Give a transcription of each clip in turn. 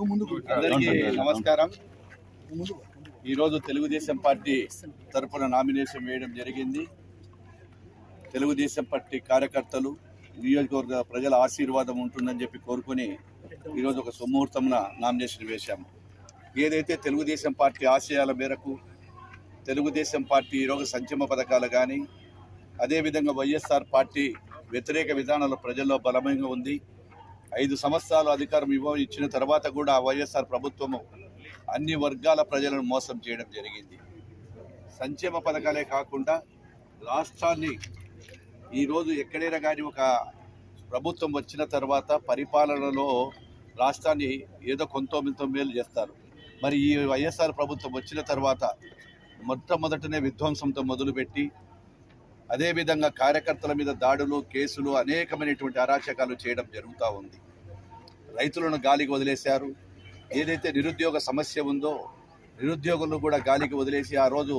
అందరికీ నమస్కారం. ఈరోజు తెలుగుదేశం పార్టీ తరఫున నామినేషన్ వేయడం జరిగింది. తెలుగుదేశం పార్టీ కార్యకర్తలు నియోజకవర్గ ప్రజల ఆశీర్వాదం ఉంటుందని చెప్పి కోరుకొని ఈరోజు ఒక సుముహూర్తంలో నామినేషన్ వేశాము. ఏదైతే తెలుగుదేశం పార్టీ ఆశయాల మేరకు తెలుగుదేశం పార్టీ ఈరోజు సంక్షేమ పథకాలు కానీ అదేవిధంగా వైఎస్ఆర్ పార్టీ వ్యతిరేక విధానాలు ప్రజల్లో బలమైన ఉంది. ఐదు సంవత్సరాలు అధికారం ఇవ్వ ఇచ్చిన తర్వాత కూడా వైఎస్ఆర్ ప్రభుత్వము అన్ని వర్గాల ప్రజలను మోసం చేయడం జరిగింది. సంక్షేమ పథకాలే కాకుండా రాష్ట్రాన్ని ఈరోజు ఎక్కడైనా కానీ ఒక ప్రభుత్వం వచ్చిన తర్వాత పరిపాలనలో రాష్ట్రాన్ని ఏదో కొంత మేలు చేస్తారు. మరి ఈ వైఎస్ఆర్ ప్రభుత్వం వచ్చిన తర్వాత మొట్టమొదటనే విధ్వంసంతో మొదలుపెట్టి అదేవిధంగా కార్యకర్తల మీద దాడులు కేసులు అనేకమైనటువంటి అరాచకాలు చేయడం జరుగుతూ ఉంది. రైతులను గాలికి వదిలేశారు. ఏదైతే నిరుద్యోగ సమస్య ఉందో నిరుద్యోగులను కూడా గాలికి వదిలేసి ఆ రోజు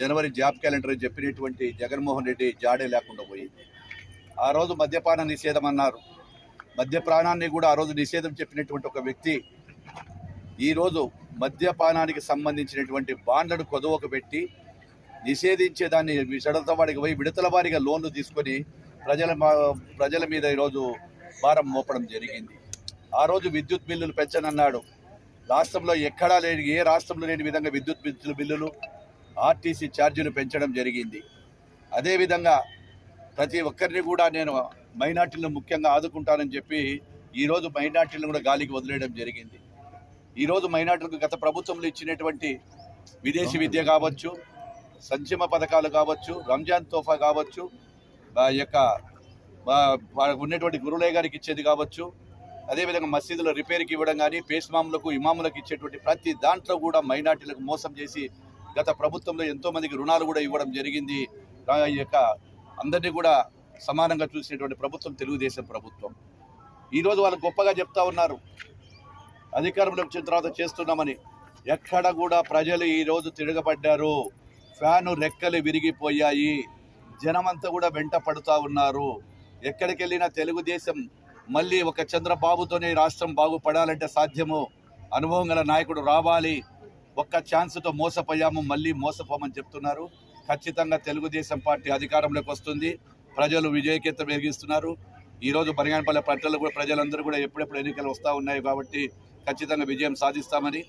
జనవరి జాబ్ క్యాలెండర్ అని చెప్పినటువంటి జగన్మోహన్ రెడ్డి జాడే లేకుండా పోయింది. ఆ రోజు మద్యపాన నిషేధం అన్నారు. మద్యపానాన్ని కూడా ఆ రోజు నిషేధం చెప్పినటువంటి ఒక వ్యక్తి ఈరోజు మద్యపానానికి సంబంధించినటువంటి బాండ్లను కొదవకు పెట్టి నిషేధించే దాన్ని విడతల వాడికి పోయి విడతల వారిగా లోన్లు తీసుకొని ప్రజల మా- ప్రజల మీద ఈరోజు భారం మోపడం జరిగింది. ఆ రోజు విద్యుత్ బిల్లులు పెంచనన్నాడు. రాష్ట్రంలో ఎక్కడా లేని ఏ రాష్ట్రంలో లేని విధంగా విద్యుత్ బిల్లులు బిల్లులు ఆర్టీసీ ఛార్జీలు పెంచడం జరిగింది. అదేవిధంగా ప్రతి ఒక్కరిని కూడా నేను మైనార్టీలను ముఖ్యంగా ఆదుకుంటానని చెప్పి ఈరోజు మైనార్టీలను కూడా గాలికి వదిలేయడం జరిగింది. ఈరోజు మైనార్టీలకు గత ప్రభుత్వంలో ఇచ్చినటువంటి విదేశీ విద్య కావచ్చు సంక్షేమ పథకాలు కావచ్చు రంజాన్ తోఫా కావచ్చు ఆ యొక్క ఉన్నటువంటి గురులయ్య గారికి ఇచ్చేది కావచ్చు. అదేవిధంగా మసీదుల రిపేర్కి ఇవ్వడం కానీ పేస్మాములకు ఇమాములకు ఇచ్చేటువంటి ప్రతి దాంట్లో కూడా మైనార్టీలకు మోసం చేసి గత ప్రభుత్వంలో ఎంతోమందికి రుణాలు కూడా ఇవ్వడం జరిగింది. ఆ యొక్క అందరినీ కూడా సమానంగా చూసినటువంటి ప్రభుత్వం తెలుగుదేశం ప్రభుత్వం. ఈరోజు వాళ్ళు గొప్పగా చెప్తా ఉన్నారు. అధికారంలో వచ్చిన తర్వాత చేస్తున్నామని. ఎక్కడ కూడా ప్రజలు ఈరోజు తిరగబడ్డారు. ఫ్యాను రెక్కలు విరిగిపోయాయి. జనమంతా కూడా వెంట పడుతూ ఉన్నారు. ఎక్కడికి వెళ్ళినా తెలుగుదేశం మళ్ళీ ఒక చంద్రబాబుతోనే రాష్ట్రం బాగుపడాలంటే సాధ్యము? అనుభవం గల నాయకుడు రావాలి. ఒక్క ఛాన్స్తో మోసపోయాము మళ్ళీ మోసపోమని చెప్తున్నారు. ఖచ్చితంగా తెలుగుదేశం పార్టీ అధికారంలోకి వస్తుంది. ప్రజలు విజయకేత వెలిగిస్తున్నారు ఈరోజు బనగానపల్లి పట్టణంలో కూడా ప్రజలందరూ కూడా ఎప్పుడెప్పుడు ఎన్నికలు వస్తూ ఉన్నాయి కాబట్టి ఖచ్చితంగా విజయం సాధిస్తామని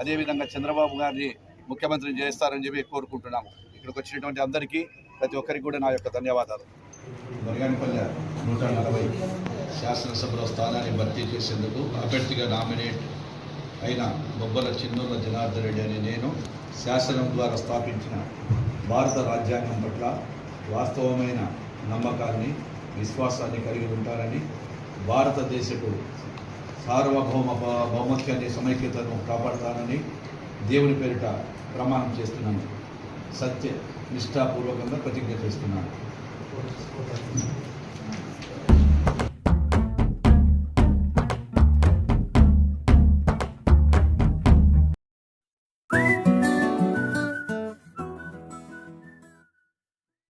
అదేవిధంగా చంద్రబాబు గారిని ముఖ్యమంత్రిని చేస్తారని చెప్పి కోరుకుంటున్నాము. ఇక్కడికి వచ్చినటువంటి అందరికీ ప్రతి ఒక్కరికి కూడా నా యొక్క ధన్యవాదాలు. బనగానపల్లె నూట నలభై శాసనసభలో స్థానాన్ని భర్తీ చేసేందుకు అభ్యర్థిగా నామినేట్ అయిన బొబ్బల చిన్నూర్ల జనార్దన్ రెడ్డి అనే నేను శాసనం ద్వారా స్థాపించిన భారత రాజ్యాంగం పట్ల వాస్తవమైన నమ్మకాన్ని విశ్వాసాన్ని కలిగి ఉంటానని భారతదేశపు సార్వభౌమ బహుమత్యాన్ని భౌమత్యాన్ని సమైక్యతను కాపాడుతానని దేవుని పేరిట ప్రమాణం చేస్తున్నాను. సత్య నిష్ఠాపూర్వకంగా ప్రతిజ్ఞ చేస్తున్నాను.